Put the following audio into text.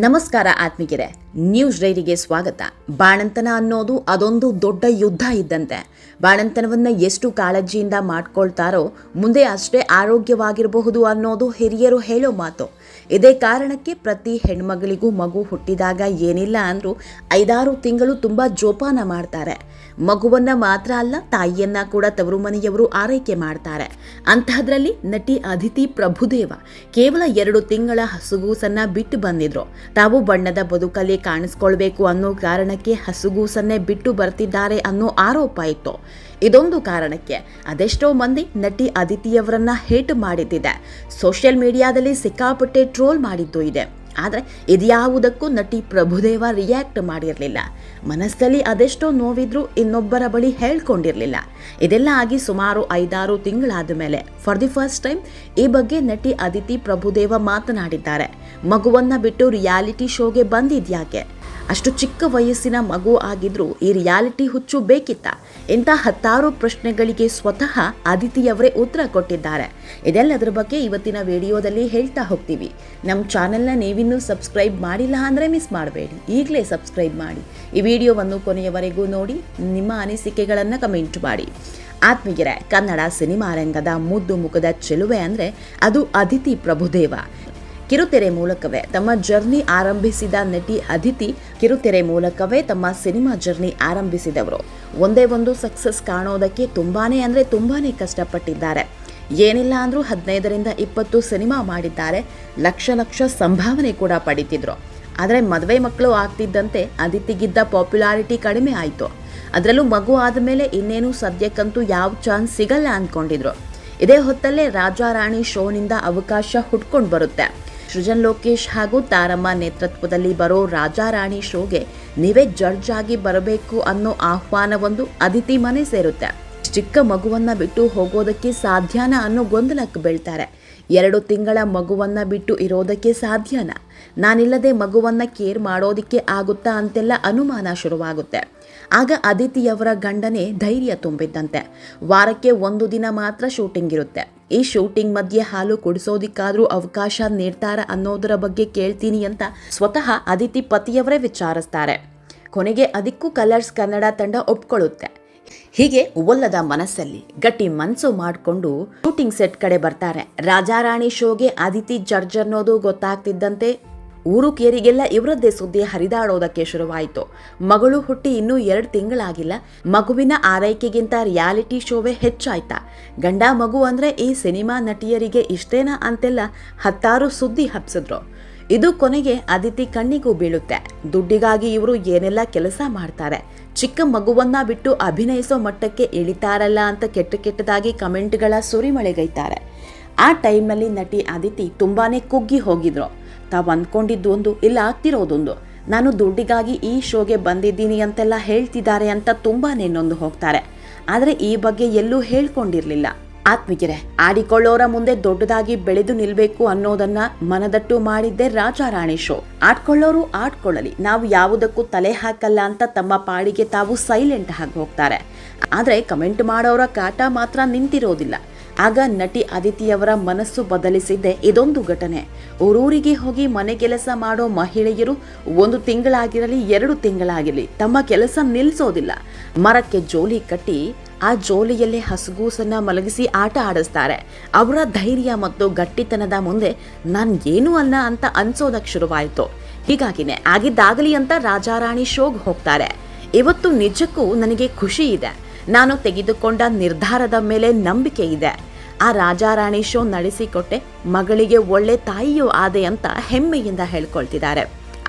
ನಮಸ್ಕಾರ ಆತ್ಮೀಗೆರೆ ನ್ಯೂಸ್ ಡೈರಿಗೆ ಸ್ವಾಗತ. ಬಾಣಂತನ ಅನ್ನೋದು ಅದೊಂದು ದೊಡ್ಡ ಯುದ್ಧ ಇದ್ದಂತೆ. ಬಾಣಂತನವನ್ನು ಎಷ್ಟು ಕಾಳಜಿಯಿಂದ ಮಾಡ್ಕೊಳ್ತಾರೋ ಮುಂದೆ ಅಷ್ಟೇ ಆರೋಗ್ಯವಾಗಿರಬಹುದು ಅನ್ನೋದು ಹಿರಿಯರು ಹೇಳೋ ಮಾತು. ಇದೇ ಕಾರಣಕ್ಕೆ ಪ್ರತಿ ಹೆಣ್ಮಗಳಿಗೂ ಮಗು ಹುಟ್ಟಿದಾಗ ಏನಿಲ್ಲ ಅಂದರೂ ಐದಾರು ತಿಂಗಳು ತುಂಬ ಜೋಪಾನ ಮಾಡ್ತಾರೆ. ಮಗುವನ್ನ ಮಾತ್ರ ಅಲ್ಲ, ತಾಯಿಯನ್ನ ಕೂಡ ತವರು ಮನೆಯವರು ಆರೈಕೆ ಮಾಡ್ತಾರೆ. ಅಂತಹದ್ರಲ್ಲಿ ನಟಿ ಅದಿತಿ ಪ್ರಭುದೇವ ಕೇವಲ ಎರಡು ತಿಂಗಳ ಹಸುಗೂಸನ್ನ ಬಿಟ್ಟು ಬಂದಿದ್ರು. ತಾವು ಬಣ್ಣದ ಬದುಕಲ್ಲಿ ಕಾಣಿಸ್ಕೊಳ್ಬೇಕು ಅನ್ನೋ ಕಾರಣಕ್ಕೆ ಹಸುಗೂಸನ್ನೇ ಬಿಟ್ಟು ಬರ್ತಿದ್ದಾರೆ ಅನ್ನೋ ಆರೋಪ ಇತ್ತು. ಇದೊಂದು ಕಾರಣಕ್ಕೆ ಅದೆಷ್ಟೋ ಮಂದಿ ನಟಿ ಅದಿತಿಯವರನ್ನ ಹೇಟ್ ಮಾಡಿದ್ದಿದೆ. ಸೋಷಿಯಲ್ ಮೀಡಿಯಾದಲ್ಲಿ ಸಿಕ್ಕಾಪಟ್ಟೆ ಟ್ರೋಲ್ ಮಾಡಿದ್ದು ಇದೆ. ಆದರೆ ಇದ್ಯಾವುದಕ್ಕೂ ನಟಿ ಪ್ರಭುದೇವ ರಿಯಾಕ್ಟ್ ಮಾಡಿರಲಿಲ್ಲ. ಮನಸ್ಸಲ್ಲಿ ಅದೆಷ್ಟೋ ನೋವಿದ್ರೂ ಇನ್ನೊಬ್ಬರ ಬಳಿ ಹೇಳ್ಕೊಂಡಿರಲಿಲ್ಲ. ಇದೆಲ್ಲ ಆಗಿ ಸುಮಾರು ಐದಾರು ತಿಂಗಳಾದ ಮೇಲೆ ಫಾರ್ ದಿ ಫಸ್ಟ್ ಟೈಮ್ ಈ ಬಗ್ಗೆ ನಟಿ ಅದಿತಿ ಪ್ರಭುದೇವ ಮಾತನಾಡಿದ್ದಾರೆ. ಮಗುವನ್ನ ಬಿಟ್ಟು ರಿಯಾಲಿಟಿ ಶೋಗೆ ಬಂದಿದ್ಯಾಕೆ? ಅಷ್ಟು ಚಿಕ್ಕ ವಯಸ್ಸಿನ ಮಗು ಆಗಿದ್ರೂ ಈ ರಿಯಾಲಿಟಿ ಹುಚ್ಚು ಬೇಕಿತ್ತ? ಇಂಥ ಹತ್ತಾರು ಪ್ರಶ್ನೆಗಳಿಗೆ ಸ್ವತಃ ಅದಿತಿಯವರೇ ಉತ್ತರ ಕೊಟ್ಟಿದ್ದಾರೆ. ಇದೆಲ್ಲದರ ಬಗ್ಗೆ ಇವತ್ತಿನ ವಿಡಿಯೋದಲ್ಲಿ ಹೇಳ್ತಾ ಹೋಗ್ತೀವಿ. ನಮ್ಮ ಚಾನೆಲ್ನ ನೀವಿನ್ನೂ ಸಬ್ಸ್ಕ್ರೈಬ್ ಮಾಡಿಲ್ಲ ಅಂದರೆ ಮಿಸ್ ಮಾಡಬೇಡಿ. ಈಗಲೇ ಸಬ್ಸ್ಕ್ರೈಬ್ ಮಾಡಿ. ಈ ವಿಡಿಯೋವನ್ನು ಕೊನೆಯವರೆಗೂ ನೋಡಿ, ನಿಮ್ಮ ಅನಿಸಿಕೆಗಳನ್ನು ಕಮೆಂಟ್ ಮಾಡಿ. ಆತ್ಮೀಯರೇ, ಕನ್ನಡ ಸಿನಿಮಾ ರಂಗದ ಮುದ್ದು ಮುಖದ ಚೆಲುವೆ ಅಂದರೆ ಅದು ಅದಿತಿ ಪ್ರಭುದೇವ. ಕಿರುತೆರೆ ಮೂಲಕವೇ ತಮ್ಮ ಜರ್ನಿ ಆರಂಭಿಸಿದ ನಟಿ ಅದಿತಿ ಕಿರುತೆರೆ ಮೂಲಕವೇ ತಮ್ಮ ಸಿನಿಮಾ ಜರ್ನಿ ಆರಂಭಿಸಿದವರು. ಒಂದೇ ಒಂದು ಸಕ್ಸಸ್ ಕಾಣೋದಕ್ಕೆ ತುಂಬಾನೇ ಅಂದರೆ ತುಂಬಾನೇ ಕಷ್ಟಪಟ್ಟಿದ್ದಾರೆ. ಏನಿಲ್ಲ ಅಂದರೂ ಹದಿನೈದರಿಂದ ಇಪ್ಪತ್ತು ಸಿನಿಮಾ ಮಾಡಿದ್ದಾರೆ. ಲಕ್ಷ ಲಕ್ಷ ಸಂಭಾವನೆ ಕೂಡ ಪಡಿತಿದ್ರು. ಆದರೆ ಮದುವೆ ಮಕ್ಕಳು ಆಗ್ತಿದ್ದಂತೆ ಅದಿತಿಗಿದ್ದ ಪಾಪ್ಯುಲಾರಿಟಿ ಕಡಿಮೆ ಆಯಿತು. ಅದರಲ್ಲೂ ಮಗು ಆದಮೇಲೆ ಇನ್ನೇನು ಸದ್ಯಕ್ಕಂತೂ ಯಾವ ಚಾನ್ಸ್ ಸಿಗಲ್ಲ ಅಂದ್ಕೊಂಡಿದ್ರು ಇದೇ ಹೊತ್ತಲ್ಲೇ ರಾಜಾ ರಾಣಿ ಶೋನಿಂದ ಅವಕಾಶ ಹುಟ್ಕೊಂಡು ಬರುತ್ತೆ. ಸೃಜನ್ ಲೋಕೇಶ್ ಹಾಗೂ ತಾರಮ್ಮ ನೇತೃತ್ವದಲ್ಲಿ ಬರೋ ರಾಜಾ ರಾಣಿ ಶೋಗೆ ನೀವೇ ಜಡ್ಜ್ ಆಗಿ ಬರಬೇಕು ಅನ್ನೋ ಆಹ್ವಾನವೊಂದು ಅದಿತಿ ಮನೆ ಸೇರುತ್ತೆ. ಚಿಕ್ಕ ಮಗುವನ್ನ ಬಿಟ್ಟು ಹೋಗೋದಕ್ಕೆ ಸಾಧ್ಯನ ಅನ್ನೋ ಗೊಂದಲಕ್ಕೆ ಬೀಳ್ತಾರೆ. ಎರಡು ತಿಂಗಳ ಮಗುವನ್ನ ಬಿಟ್ಟು ಇರೋದಕ್ಕೆ ಸಾಧ್ಯನಾ? ನಾನಿಲ್ಲದೆ ಮಗುವನ್ನ ಕೇರ್ ಮಾಡೋದಕ್ಕೆ ಆಗುತ್ತಾ ಅಂತೆಲ್ಲ ಅನುಮಾನ ಶುರುವಾಗುತ್ತೆ. ಆಗ ಅದಿತಿಯವರ ಗಂಡನೇ ಧೈರ್ಯ ತುಂಬಿದ್ದಂತೆ. ವಾರಕ್ಕೆ ಒಂದು ದಿನ ಮಾತ್ರ ಶೂಟಿಂಗ್ ಇರುತ್ತೆ. ಈ ಶೂಟಿಂಗ್ ಮಧ್ಯೆ ಹಾಲು ಕುಡಿಸೋದಿಕ್ಕಾದ್ರೂ ಅವಕಾಶ ನೀಡ್ತಾರ ಅನ್ನೋದರ ಬಗ್ಗೆ ಕೇಳ್ತೀನಿ ಅಂತ ಸ್ವತಃ ಅದಿತಿ ಪತಿಯವರೇ ವಿಚಾರಿಸ್ತಾರೆ. ಕೊನೆಗೆ ಅದಕ್ಕೂ ಕಲರ್ಸ್ ಕನ್ನಡ ತಂಡ ಒಪ್ಕೊಳ್ಳುತ್ತೆ. ಹೀಗೆ ಒಲ್ಲದ ಮನಸ್ಸಲ್ಲಿ ಗಟ್ಟಿ ಮನಸ್ಸು ಮಾಡಿಕೊಂಡು ಶೂಟಿಂಗ್ ಸೆಟ್ ಕಡೆ ಬರ್ತಾರೆ. ರಾಜಾರಾಣಿ ಶೋಗೆ ಅದಿತಿ ಜಡ್ಜ್ ಅನ್ನೋದು ಗೊತ್ತಾಗ್ತಿದ್ದಂತೆ ಊರು ಕೇರಿಗೆಲ್ಲ ಇವರದ್ದೇ ಸುದ್ದಿ ಹರಿದಾಡೋದಕ್ಕೆ ಶುರುವಾಯಿತು. ಮಗಳು ಹುಟ್ಟಿ ಇನ್ನೂ ಎರಡು ತಿಂಗಳಾಗಿಲ್ಲ. ಮಗುವಿನ ಆರೈಕೆಗಿಂತ ರಿಯಾಲಿಟಿ ಶೋವೇ ಹೆಚ್ಚಾಯ್ತಾ. ಗಂಡ ಮಗು ಅಂದ್ರೆ ಈ ಸಿನಿಮಾ ನಟಿಯರಿಗೆ ಇಷ್ಟೇನಾ ಅಂತೆಲ್ಲ ಹತ್ತಾರು ಸುದ್ದಿ ಹಬ್ಸಿದ್ರು. ಇದು ಕೊನೆಗೆ ಅದಿತಿ ಕಣ್ಣಿಗೂ ಬೀಳುತ್ತೆ. ದುಡ್ಡಿಗಾಗಿ ಇವರು ಏನೆಲ್ಲ ಕೆಲಸ ಮಾಡ್ತಾರೆ. ಚಿಕ್ಕ ಮಗುವನ್ನ ಬಿಟ್ಟು ಅಭಿನಯಿಸೋ ಮಟ್ಟಕ್ಕೆ ಇಳಿತಾರಲ್ಲ ಅಂತ ಕೆಟ್ಟ ಕೆಟ್ಟದಾಗಿ ಕಮೆಂಟ್ಗಳ ಸುರಿಮಳೆಗೈತಾರೆ. ಆ ಟೈಮ್ನಲ್ಲಿ ನಟಿ ಅದಿತಿ ತುಂಬಾನೇ ಕುಗ್ಗಿ ಹೋಗಿದ್ರು. ತಾವು ಅಂದ್ಕೊಂಡಿದ್ದು ಒಂದು ಇಲ್ಲ ಆಗ್ತಿರೋದೊಂದು. ನಾನು ದುಡ್ಡಿಗಾಗಿ ಈ ಶೋಗೆ ಬಂದಿದ್ದೀನಿ ಅಂತೆಲ್ಲ ಹೇಳ್ತಿದ್ದಾರೆ ಅಂತ ತುಂಬಾ ನೆನ್ನೊಂದು ಹೋಗ್ತಾರೆ. ಆದರೆ ಈ ಬಗ್ಗೆ ಎಲ್ಲೂ ಹೇಳ್ಕೊಂಡಿರ್ಲಿಲ್ಲ. ಆತ್ಮಿಗೆರೆ ಆಡಿಕೊಳ್ಳೋರ ಮುಂದೆ ದೊಡ್ಡದಾಗಿ ಬೆಳೆದು ನಿಲ್ಬೇಕು ಅನ್ನೋದನ್ನ ಮನದಟ್ಟು ಮಾಡಿದ್ದೆ ರಾಜಾರಾಣಿ ಶೋ ಆಡ್ಕೊಳ್ಳೋರು ಆಡ್ಕೊಳ್ಳಲಿ, ನಾವು ಯಾವುದಕ್ಕೂ ತಲೆ ಹಾಕಲ್ಲ ಅಂತ ತಮ್ಮ ಪಾಡಿಗೆ ತಾವು ಸೈಲೆಂಟ್ ಆಗಿ ಹೋಗ್ತಾರೆ. ಆದ್ರೆ ಕಮೆಂಟ್ ಮಾಡೋರ ಕಾಟ ಮಾತ್ರ ನಿಂತಿರೋದಿಲ್ಲ. ಆಗ ನಟಿ ಅದಿತಿಯವರ ಮನಸ್ಸು ಬದಲಿಸಿದ್ದೆ ಇದೊಂದು ಘಟನೆ. ಊರೂರಿಗೆ ಹೋಗಿ ಮನೆ ಕೆಲಸ ಮಾಡೋ ಮಹಿಳೆಯರು ಒಂದು ತಿಂಗಳಾಗಿರಲಿ, ಎರಡು ತಿಂಗಳಾಗಿರಲಿ ತಮ್ಮ ಕೆಲಸ ನಿಲ್ಲಿಸೋದಿಲ್ಲ ಮರಕ್ಕೆ ಜೋಲಿ ಕಟ್ಟಿ ಆ ಜೋಲಿಯಲ್ಲೇ ಹಸುಗೂಸನ್ನ ಮಲಗಿಸಿ ಆಟ ಆಡಿಸ್ತಾರೆ. ಅವರ ಧೈರ್ಯ ಮತ್ತು ಗಟ್ಟಿತನದ ಮುಂದೆ ನಾನು ಏನೂ ಅಲ್ಲ ಅಂತ ಅನ್ಸೋದಕ್ಕೆ ಶುರುವಾಯಿತು. ಹೀಗಾಗಿನೇ ಆಗಿದ್ದಾಗಲಿ ಅಂತ ರಾಜಾರಾಣಿ ಶೋಗ್ ಹೋಗ್ತಾರೆ. ಇವತ್ತು ನಿಜಕ್ಕೂ ನನಗೆ ಖುಷಿ ಇದೆ. ನಾನು ತೆಗೆದುಕೊಂಡ ನಿರ್ಧಾರದ ಮೇಲೆ ನಂಬಿಕೆ ಇದೆ. ಆ ರಾಜಾರಾಣಿ ಶೋ ನಡೆಸಿಕೊಟ್ಟೆ ಮಗಳಿಗೆ ಒಳ್ಳೆ ತಾಯಿಯೂ ಆದೆ ಅಂತ ಹೆಮ್ಮೆಯಿಂದ ಹೇಳ್ಕೊಳ್ತಿದ್ದಾರೆ.